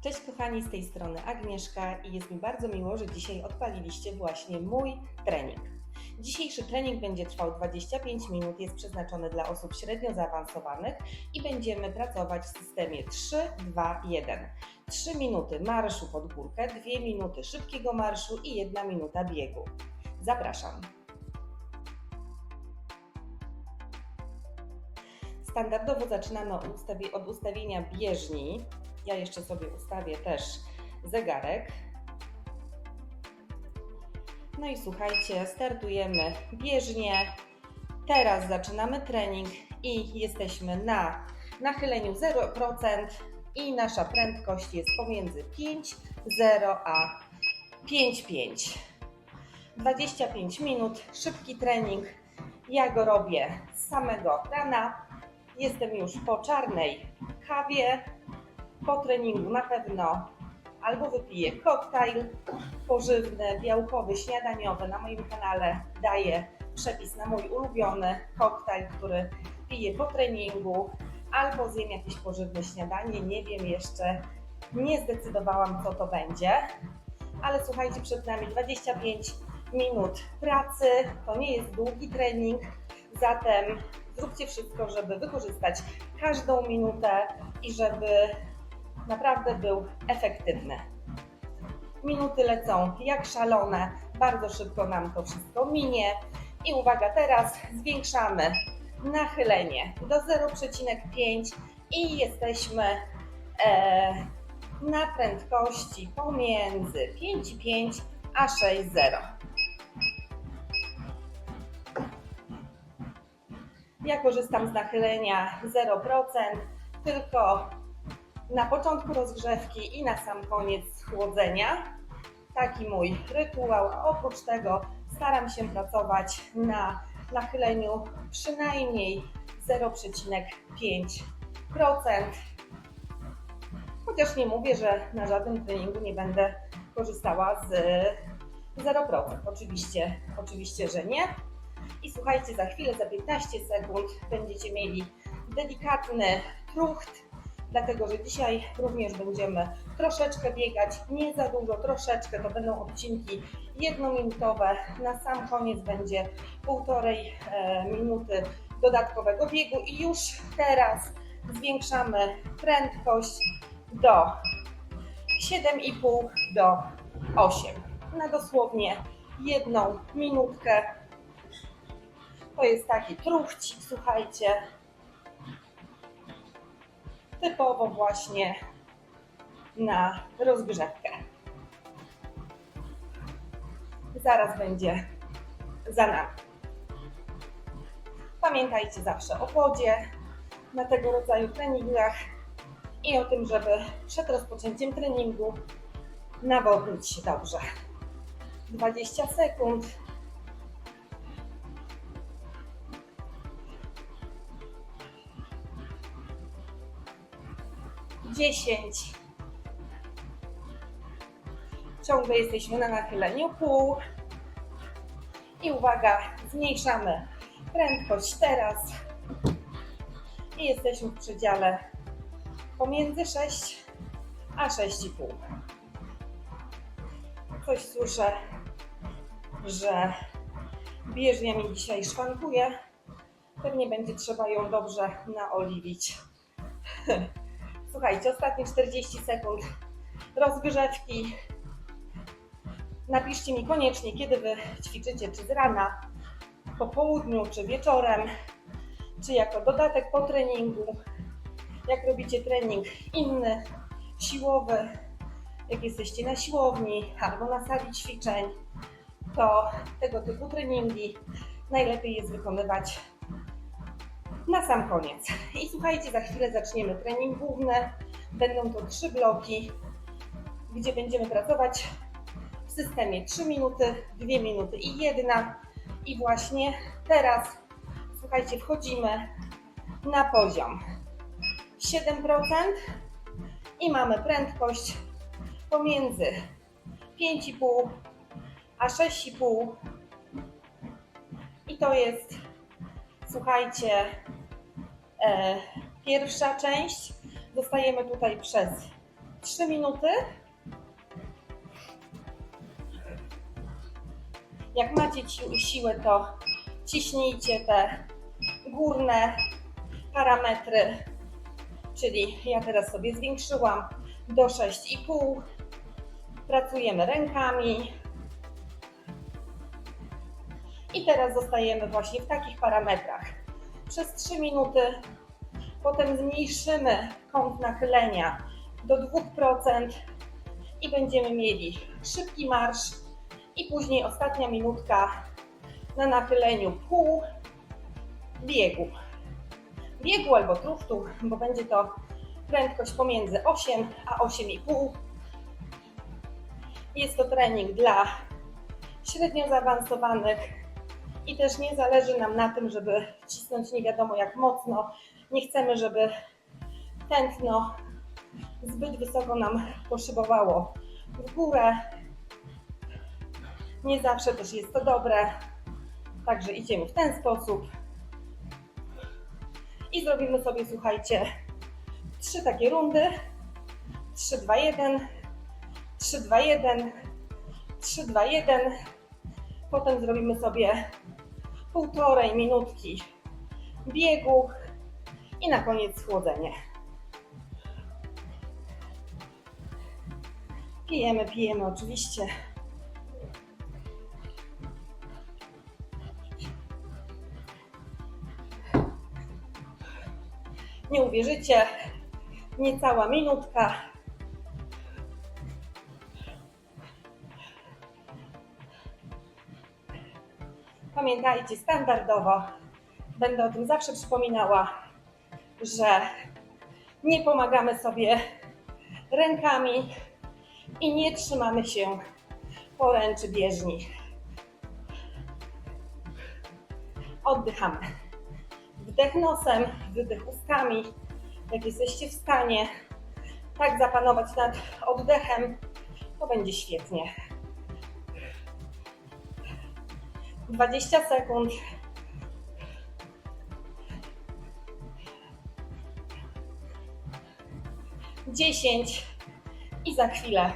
Cześć kochani, z tej strony Agnieszka i jest mi bardzo miło, że dzisiaj odpaliliście właśnie mój trening. Dzisiejszy trening będzie trwał 25 minut, jest przeznaczony dla osób średnio zaawansowanych i będziemy pracować w systemie 3, 2, 1. 3 minuty marszu pod górkę, 2 minuty szybkiego marszu i 1 minuta biegu. Zapraszam. Standardowo zaczynamy od, ustawi- od ustawienia bieżni. Ja jeszcze sobie ustawię też zegarek. No i słuchajcie, startujemy bieżnie. Teraz zaczynamy trening i jesteśmy na nachyleniu 0% i nasza prędkość jest pomiędzy 5, 0 a 5, 5. 25 minut, szybki trening. Ja go robię z samego rana. Jestem już po czarnej kawie. Po treningu na pewno albo wypiję koktajl pożywny, białkowy, śniadaniowy. Na moim kanale daję przepis na mój ulubiony koktajl, który piję po treningu, albo zjem jakieś pożywne śniadanie. Nie wiem jeszcze, nie zdecydowałam, co to będzie, ale słuchajcie, przed nami 25 minut pracy. To nie jest długi trening, zatem zróbcie wszystko, żeby wykorzystać każdą minutę i żeby naprawdę był efektywny. Minuty lecą jak szalone, bardzo szybko nam to wszystko minie. I uwaga, teraz zwiększamy nachylenie do 0,5 i jesteśmy e, na prędkości pomiędzy 5,5 a 6,0. Ja korzystam z nachylenia 0%, tylko na początku rozgrzewki i na sam koniec chłodzenia. Taki mój rytuał. Oprócz tego staram się pracować na nachyleniu przynajmniej 0,5%. Chociaż nie mówię, że na żadnym treningu nie będę korzystała z 0%. Oczywiście, oczywiście, że nie. I słuchajcie, za chwilę, za 15 sekund będziecie mieli delikatny trucht, dlatego że dzisiaj również będziemy troszeczkę biegać, nie za dużo, troszeczkę, to będą odcinki jednominutowe. Na sam koniec będzie półtorej e, minuty dodatkowego biegu i już teraz zwiększamy prędkość do 7,5 do 8 na dosłownie jedną minutkę. To jest taki truchcik, słuchajcie, typowo właśnie na rozgrzewkę. Zaraz będzie za nami. Pamiętajcie zawsze o wodzie na tego rodzaju treningach i o tym, żeby przed rozpoczęciem treningu nawodnić się dobrze. 20 sekund. 10. Ciągle jesteśmy na nachyleniu pół. I uwaga, zmniejszamy prędkość teraz. I jesteśmy w przedziale pomiędzy 6 a 6,5. Coś słyszę, że bieżnia mi dzisiaj szwankuje. Pewnie będzie trzeba ją dobrze naoliwić. Słuchajcie, ostatnie 40 sekund rozgrzewki. Napiszcie mi koniecznie, kiedy Wy ćwiczycie, czy z rana, po południu, czy wieczorem, czy jako dodatek po treningu. Jak robicie trening inny, siłowy, jak jesteście na siłowni albo na sali ćwiczeń, to tego typu treningi najlepiej jest wykonywać na sam koniec. I słuchajcie, za chwilę zaczniemy trening główny. Będą to trzy bloki, gdzie będziemy pracować w systemie 3 minuty, 2 minuty i 1. I właśnie teraz, słuchajcie, wchodzimy na poziom 7% i mamy prędkość pomiędzy 5,5 a 6,5. I to jest, słuchajcie, pierwsza część. Zostajemy tutaj przez 3 minuty. Jak macie ci- siłę, to ciśnijcie te górne parametry, czyli ja teraz sobie zwiększyłam do 6,5. Pracujemy rękami. I teraz zostajemy właśnie w takich parametrach przez 3 minuty. Potem zmniejszymy kąt nachylenia do 2% i będziemy mieli szybki marsz i później ostatnia minutka na nachyleniu pół biegu. Biegu albo truchtu, bo będzie to prędkość pomiędzy 8 a 8,5. Jest to trening dla średnio zaawansowanych i też nie zależy nam na tym, żeby cisnąć nie wiadomo jak mocno. Nie chcemy, żeby tętno zbyt wysoko nam poszybowało w górę. Nie zawsze też jest to dobre. Także idziemy w ten sposób. I zrobimy sobie, słuchajcie, trzy takie rundy. 3, 2, 1, 3, 2, 1, 3, 2, 1. Potem zrobimy sobie półtorej minutki biegu i na koniec schłodzenie. Pijemy, pijemy oczywiście. Nie uwierzycie, niecała minutka. Pamiętajcie, standardowo będę o tym zawsze przypominała, że nie pomagamy sobie rękami i nie trzymamy się poręczy bieżni. Oddychamy. Wdech nosem, wydech ustami. Jak jesteście w stanie tak zapanować nad oddechem, to będzie świetnie. 20 sekund. Dziesięć i za chwilę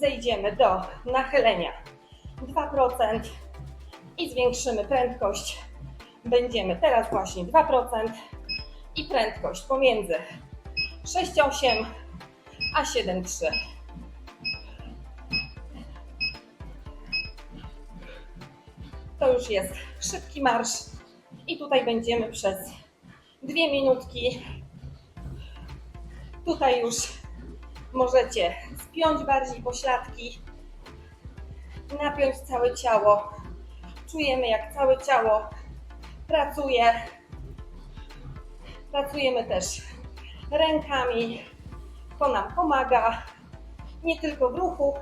zejdziemy do nachylenia 2% i zwiększymy prędkość. Będziemy teraz właśnie 2% i prędkość pomiędzy 6,8 a 7,3. To już jest szybki marsz i tutaj będziemy przez dwie minutki. Tutaj już możecie spiąć bardziej pośladki, napiąć całe ciało. Czujemy, jak całe ciało pracuje. Pracujemy też rękami. To nam pomaga nie tylko w ruchu,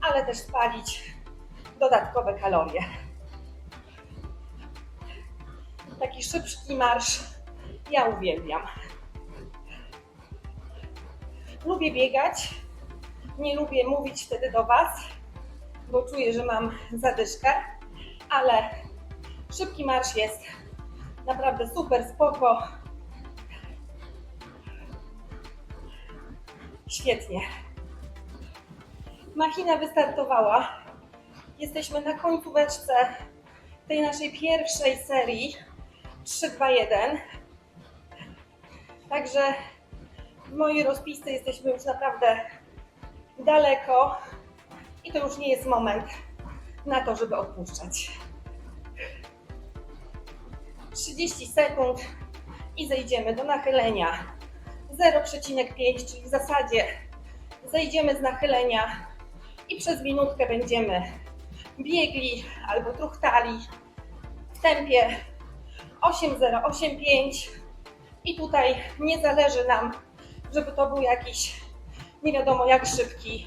ale też spalić dodatkowe kalorie. Taki szybki marsz ja uwielbiam. Lubię biegać, nie lubię mówić wtedy do Was, bo czuję, że mam zadyszkę, ale szybki marsz jest naprawdę super, spoko. Świetnie. Machina wystartowała. Jesteśmy na końcóweczce tej naszej pierwszej serii 3, 2, 1. Także w mojej rozpisce jesteśmy już naprawdę daleko i to już nie jest moment na to, żeby odpuszczać. 30 sekund i zejdziemy do nachylenia 0,5, czyli w zasadzie zejdziemy z nachylenia i przez minutkę będziemy biegli albo truchtali w tempie 8,085 i tutaj nie zależy nam, żeby to był jakiś nie wiadomo jak szybki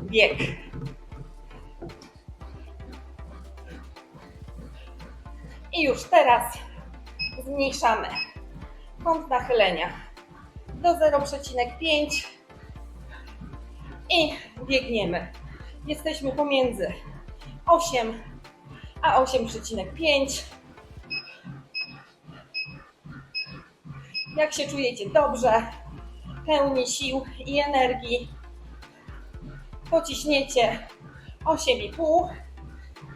bieg. I już teraz zmniejszamy kąt nachylenia do 0,5 i biegniemy. Jesteśmy pomiędzy 8 a 8,5. Jak się czujecie dobrze, pełni sił i energii. Pociśniecie 8,5.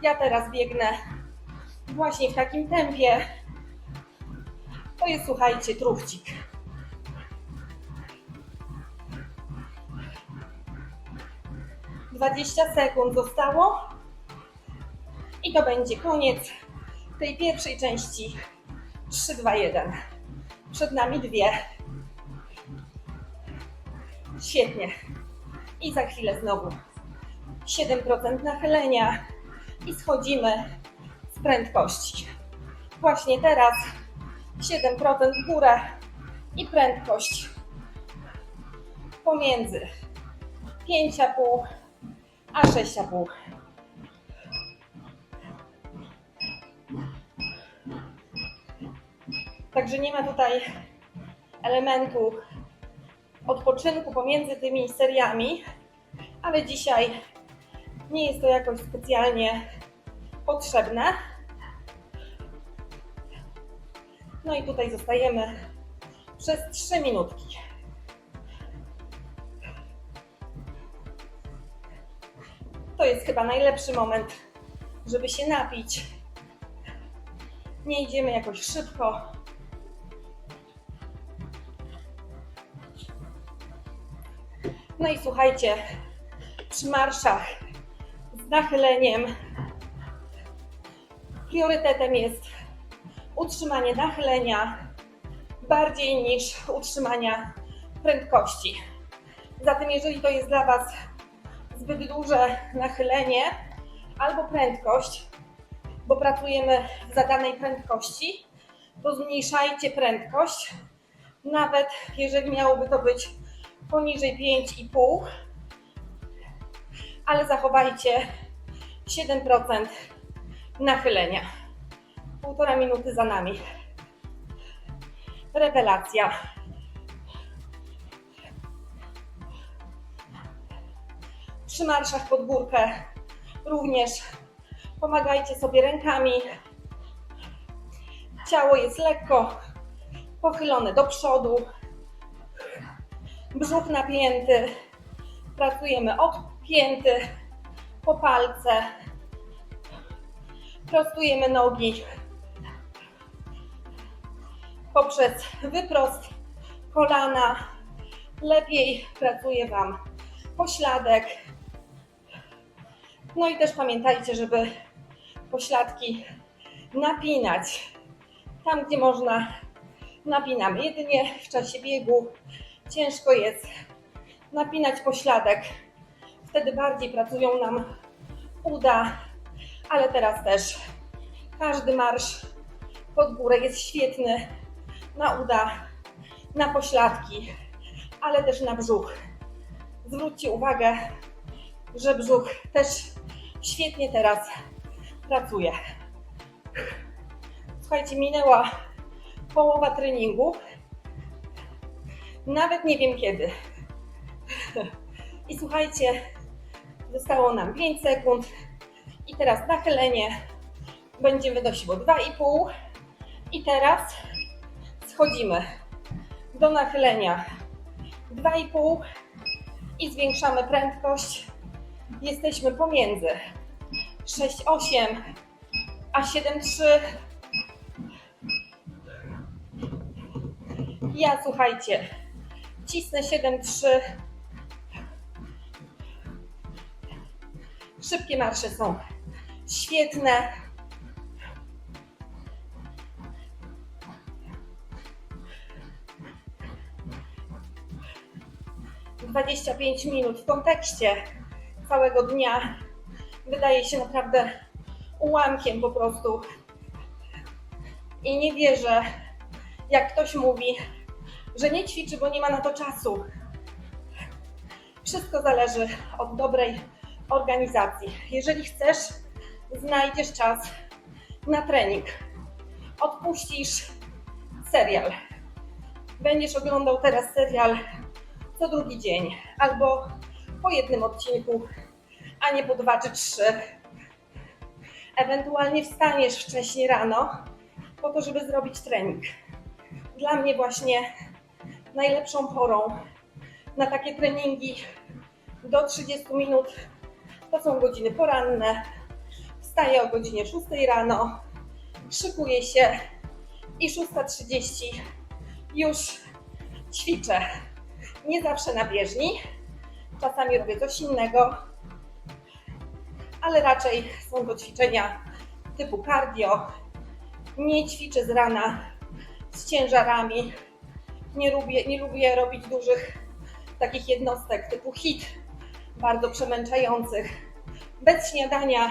Ja teraz biegnę właśnie w takim tempie. To jest, słuchajcie, truchcik. Dwadzieścia sekund zostało i to będzie koniec tej pierwszej części 3, 2, 1. Przed nami dwie. Świetnie. I za chwilę znowu 7% nachylenia i schodzimy z prędkości. Właśnie teraz 7% w górę i prędkość pomiędzy 5,5 a 6,5. Także nie ma tutaj elementu odpoczynku pomiędzy tymi seriami, ale dzisiaj nie jest to jakoś specjalnie potrzebne. No i tutaj zostajemy przez 3 minutki. To jest chyba najlepszy moment, żeby się napić. Nie idziemy jakoś szybko. No i słuchajcie, przy marszach z nachyleniem priorytetem jest utrzymanie nachylenia bardziej niż utrzymania prędkości. Zatem, jeżeli to jest dla Was zbyt duże nachylenie albo prędkość, bo pracujemy w zadanej prędkości, to zmniejszajcie prędkość, nawet jeżeli miałoby to być poniżej 5,5, ale zachowajcie 7% nachylenia. Półtora minuty za nami. Rewelacja. Przy marszach pod górkę również pomagajcie sobie rękami. Ciało jest lekko pochylone do przodu, brzuch napięty. Pracujemy od pięty po palce. Prostujemy nogi poprzez wyprost kolana. Lepiej pracuje Wam pośladek. No i też pamiętajcie, żeby pośladki napinać. Tam, gdzie można, napinamy. Jedynie w czasie biegu ciężko jest napinać pośladek. Wtedy bardziej pracują nam uda, ale teraz też każdy marsz pod górę jest świetny na uda, na pośladki, ale też na brzuch. Zwróćcie uwagę, że brzuch też świetnie teraz pracuje. Słuchajcie, minęła połowa treningu. Nawet nie wiem kiedy. I słuchajcie, zostało nam 5 sekund. I teraz nachylenie. Będzie wynosiło 2,5. I teraz schodzimy do nachylenia 2,5 i zwiększamy prędkość. Jesteśmy pomiędzy 6,8 a 7,3. Ja słuchajcie, cisnę 7,3. Szybkie marsze są świetne. Dwadzieścia pięć minut w kontekście całego dnia wydaje się naprawdę ułamkiem po prostu. I nie wierzę, jak ktoś mówi, że nie ćwiczy, bo nie ma na to czasu. Wszystko zależy od dobrej organizacji. Jeżeli chcesz, znajdziesz czas na trening. Odpuścisz serial. Będziesz oglądał teraz serial co drugi dzień albo po jednym odcinku, a nie po dwa czy trzy. Ewentualnie wstaniesz wcześniej rano po to, żeby zrobić trening. Dla mnie właśnie najlepszą porą na takie treningi do 30 minut. To są godziny poranne. Wstaję o godzinie 6 rano, szykuję się i 6.30 już ćwiczę. Nie zawsze na bieżni, czasami robię coś innego, ale raczej są to ćwiczenia typu cardio. Nie ćwiczę z rana z ciężarami. Nie lubię, nie lubię robić dużych takich jednostek typu hit, bardzo przemęczających. Bez śniadania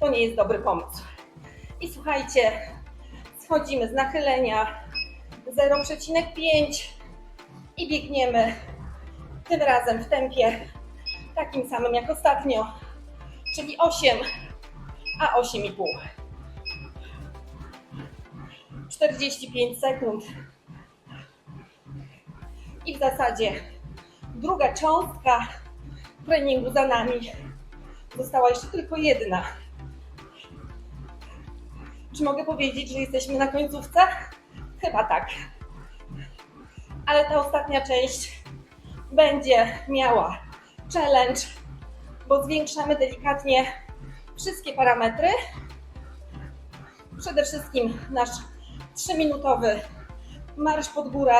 to nie jest dobry pomysł. I słuchajcie, schodzimy z nachylenia 0,5 i biegniemy tym razem w tempie takim samym jak ostatnio, czyli 8, a 8,5. 45 sekund. I w zasadzie druga cząstka treningu za nami. Została jeszcze tylko jedna. Czy mogę powiedzieć, że jesteśmy na końcówce? Chyba tak. Ale ta ostatnia część będzie miała challenge, bo zwiększamy delikatnie wszystkie parametry. Przede wszystkim nasz 3-minutowy marsz pod górę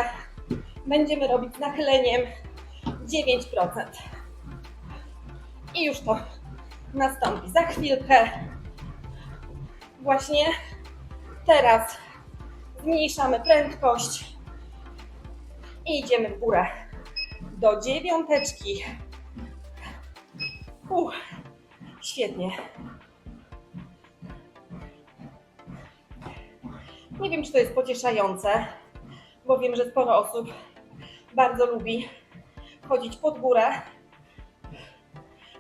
będziemy robić z nachyleniem 9%. I już to nastąpi za chwilkę. Właśnie teraz zmniejszamy prędkość i idziemy w górę do dziewiąteczki. Uff, świetnie. Nie wiem, czy to jest pocieszające, bo wiem, że sporo osób bardzo lubi chodzić pod górę,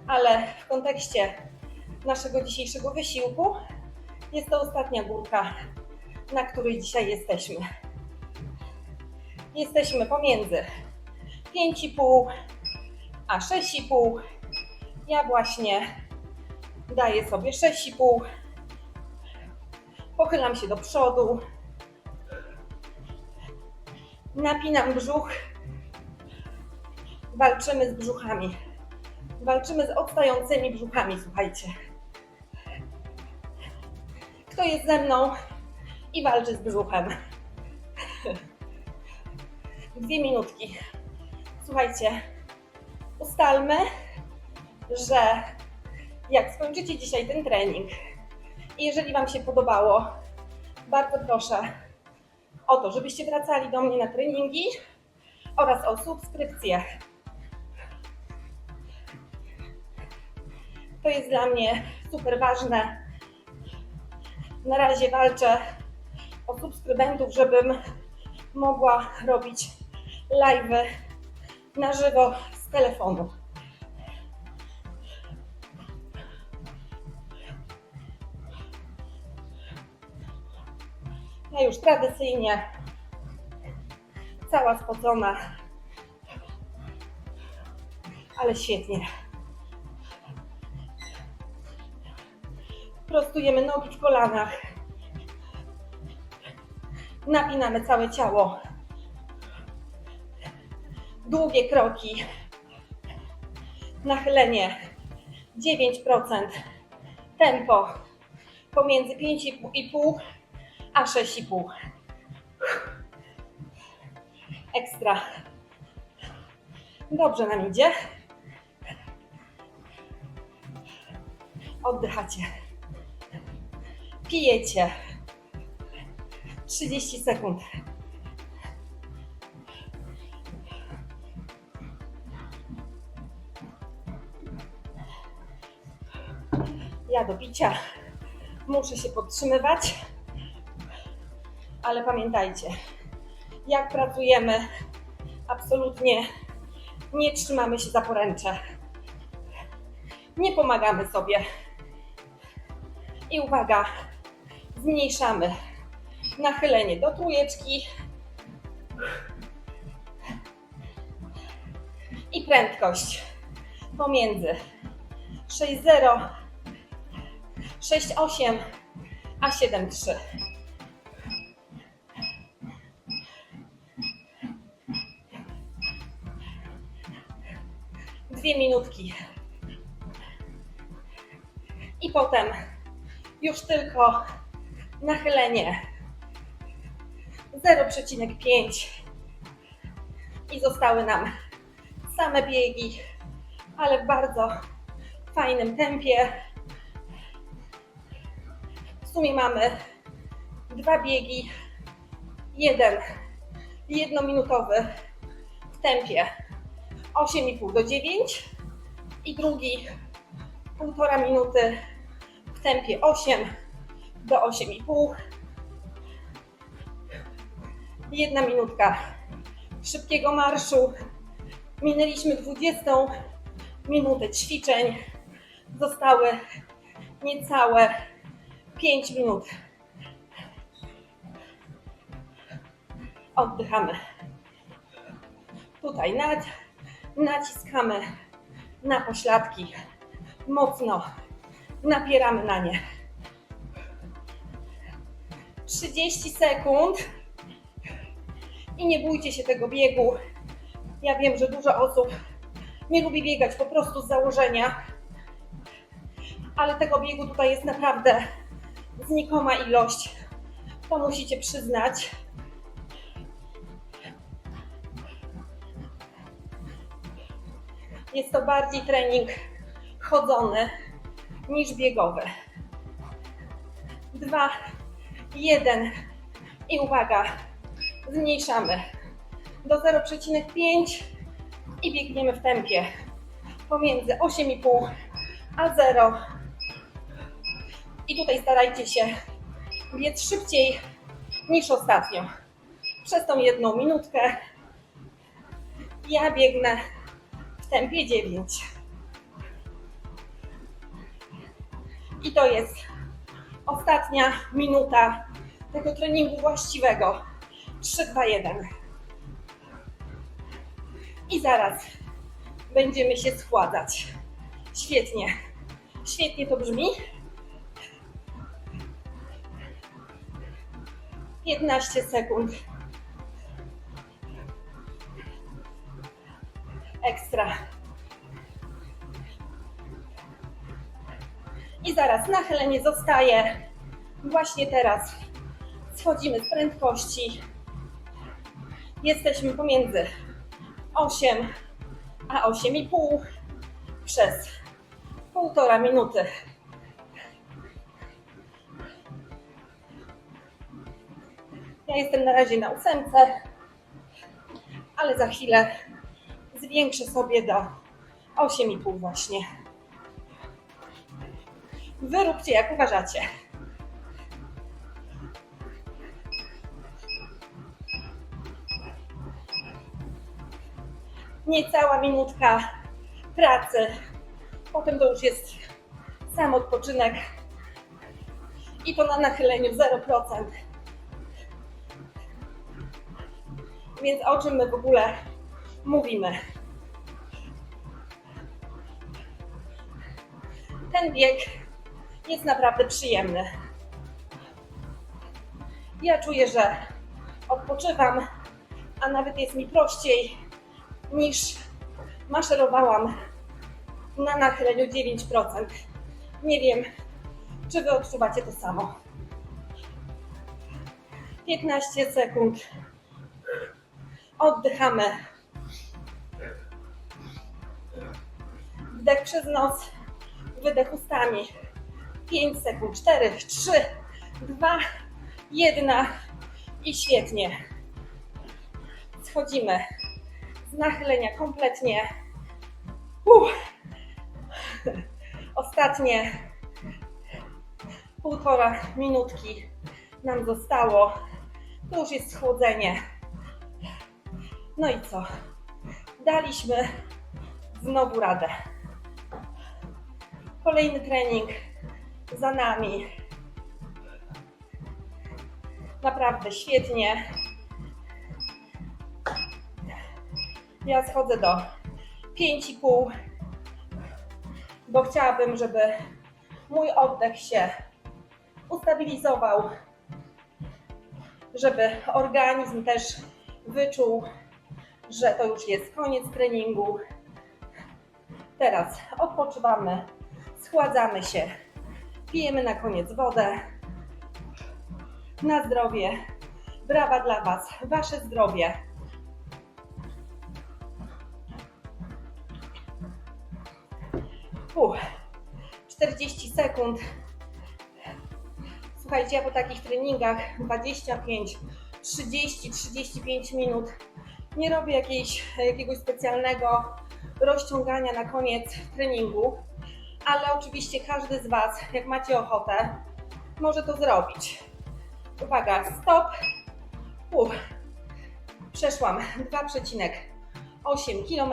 ale w kontekście naszego dzisiejszego wysiłku jest to ostatnia górka, na której dzisiaj jesteśmy. Jesteśmy pomiędzy 5,5 a 6,5. Ja właśnie daję sobie 6,5. Pochylam się do przodu. Napinam brzuch. Walczymy z brzuchami. Walczymy z odstającymi brzuchami, słuchajcie. Kto jest ze mną i walczy z brzuchem? Dwie minutki. Słuchajcie, ustalmy, że jak skończycie dzisiaj ten trening i jeżeli Wam się podobało, bardzo proszę o to, żebyście wracali do mnie na treningi oraz o subskrypcję. To jest dla mnie super ważne. Na razie walczę o subskrybentów, żebym mogła robić live'y na żywo z telefonu. Ja już tradycyjnie cała spocona, ale świetnie. Prostujemy nogi w kolanach. Napinamy całe ciało. Długie kroki. Nachylenie 9%. Tempo pomiędzy 5,5 a 6,5. Ekstra. Dobrze nam idzie. Oddychacie. Pijecie. 30 sekund. Ja do picia muszę się podtrzymywać, ale pamiętajcie, jak pracujemy, absolutnie nie trzymamy się za poręcze. Nie pomagamy sobie. I uwaga, zmniejszamy nachylenie do trójeczki i prędkość pomiędzy 6,0, 6,8 a 7,3. dwie minutki. I potem już tylko nachylenie 0,5 i zostały nam same biegi, ale w bardzo fajnym tempie. W sumie mamy dwa biegi, jeden jednominutowy w tempie 8,5 do 9 i drugi półtora minuty w tempie 8 do 8,5. Jedna minutka szybkiego marszu. Minęliśmy 20 minutę ćwiczeń. Zostały niecałe 5 minut. Oddychamy. Tutaj nad, naciskamy na pośladki. Mocno napieramy na nie. 30 sekund. I nie bójcie się tego biegu. Ja wiem, że dużo osób nie lubi biegać po prostu z założenia, ale tego biegu tutaj jest naprawdę znikoma ilość. To musicie przyznać. Jest to bardziej trening chodzony niż biegowy. Dwa, jeden i uwaga, zmniejszamy do 0,5 i biegniemy w tempie pomiędzy 8,5 a 0. I tutaj starajcie się biec szybciej niż ostatnio. Przez tą jedną minutkę ja biegnę w tempie 9. I to jest ostatnia minuta tego treningu właściwego. 3, 2, 1. I zaraz będziemy się schładzać. Świetnie. Świetnie to brzmi. 15 sekund. Ekstra. I zaraz nachylenie zostaje. Właśnie teraz schodzimy z prędkości. Jesteśmy pomiędzy 8 a 8,5 przez półtora minuty. Ja jestem na razie na ósemce, ale za chwilę zwiększę sobie do 8,5 właśnie. Wy róbcie jak uważacie. Niecała minutka pracy. Potem to już jest sam odpoczynek. I to na nachyleniu 0%. Więc o czym my w ogóle mówimy? Ten bieg jest naprawdę przyjemny. Ja czuję, że odpoczywam, a nawet jest mi prościej niż maszerowałam na nachyleniu 9%. Nie wiem, czy Wy odczuwacie to samo. 15 sekund. Oddychamy. Wdech przez nos, wydech ustami. 5 sekund. 4, 3, 2, 1 i świetnie. Schodzimy z nachylenia kompletnie. Uff. Ostatnie półtora minutki nam zostało. To już jest schłodzenie. No i co? Daliśmy znowu radę. Kolejny trening za nami. Naprawdę świetnie. Ja schodzę do 5,5, bo chciałabym, żeby mój oddech się ustabilizował, żeby organizm też wyczuł, że to już jest koniec treningu. Teraz odpoczywamy, schładzamy się, pijemy na koniec wodę. Na zdrowie. Brawa dla Was, Wasze zdrowie. Uff, 40 sekund. Słuchajcie, ja po takich treningach 25, 30, 35 minut nie robię jakiejś, jakiegoś specjalnego rozciągania na koniec treningu, ale oczywiście każdy z Was, jak macie ochotę, może to zrobić. Uwaga, stop. Uff. Przeszłam 2,8 km.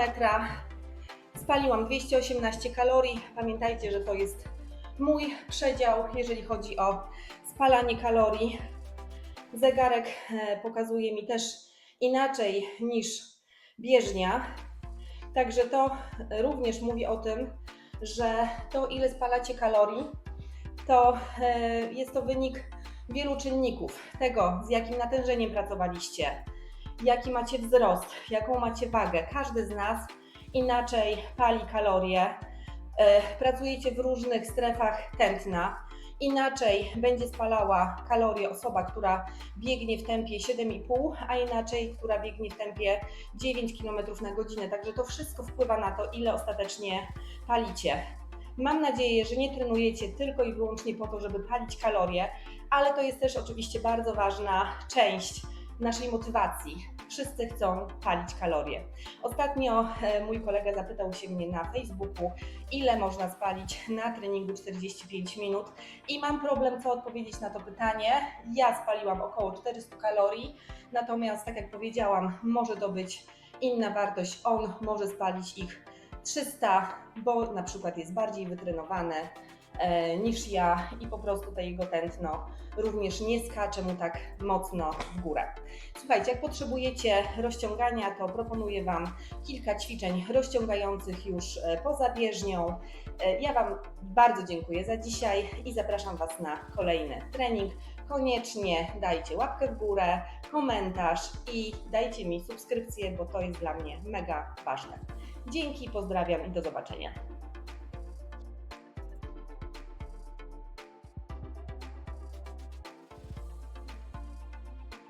Spaliłam 218 kalorii. Pamiętajcie, że to jest mój przedział, jeżeli chodzi o spalanie kalorii. Zegarek e, pokazuje mi też inaczej niż bieżnia. Także to również mówi o tym, że to ile spalacie kalorii, to e, jest to wynik wielu czynników. Tego, z jakim natężeniem pracowaliście, jaki macie wzrost, jaką macie wagę. Każdy z nas inaczej pali kalorie. E, Pracujecie w różnych strefach tętna. Inaczej będzie spalała kalorie osoba, która biegnie w tempie 7,5, a inaczej, która biegnie w tempie 9 km na godzinę. Także to wszystko wpływa na to, ile ostatecznie palicie. Mam nadzieję, że nie trenujecie tylko i wyłącznie po to, żeby palić kalorie, ale to jest też oczywiście bardzo ważna część naszej motywacji. Wszyscy chcą palić kalorie. Ostatnio e, mój kolega zapytał się mnie na Facebooku, ile można spalić na treningu 45 minut i mam problem, co odpowiedzieć na to pytanie. Ja spaliłam około 400 kalorii, natomiast tak jak powiedziałam, może to być inna wartość. On może spalić ich 300, bo na przykład jest bardziej wytrenowany niż ja i po prostu to jego tętno również nie skacze mu tak mocno w górę. Słuchajcie, jak potrzebujecie rozciągania, to proponuję Wam kilka ćwiczeń rozciągających już e, poza bieżnią. E, Ja Wam bardzo dziękuję za dzisiaj i zapraszam Was na kolejny trening. Koniecznie dajcie łapkę w górę, komentarz i dajcie mi subskrypcję, bo to jest dla mnie mega ważne. Dzięki, pozdrawiam i do zobaczenia.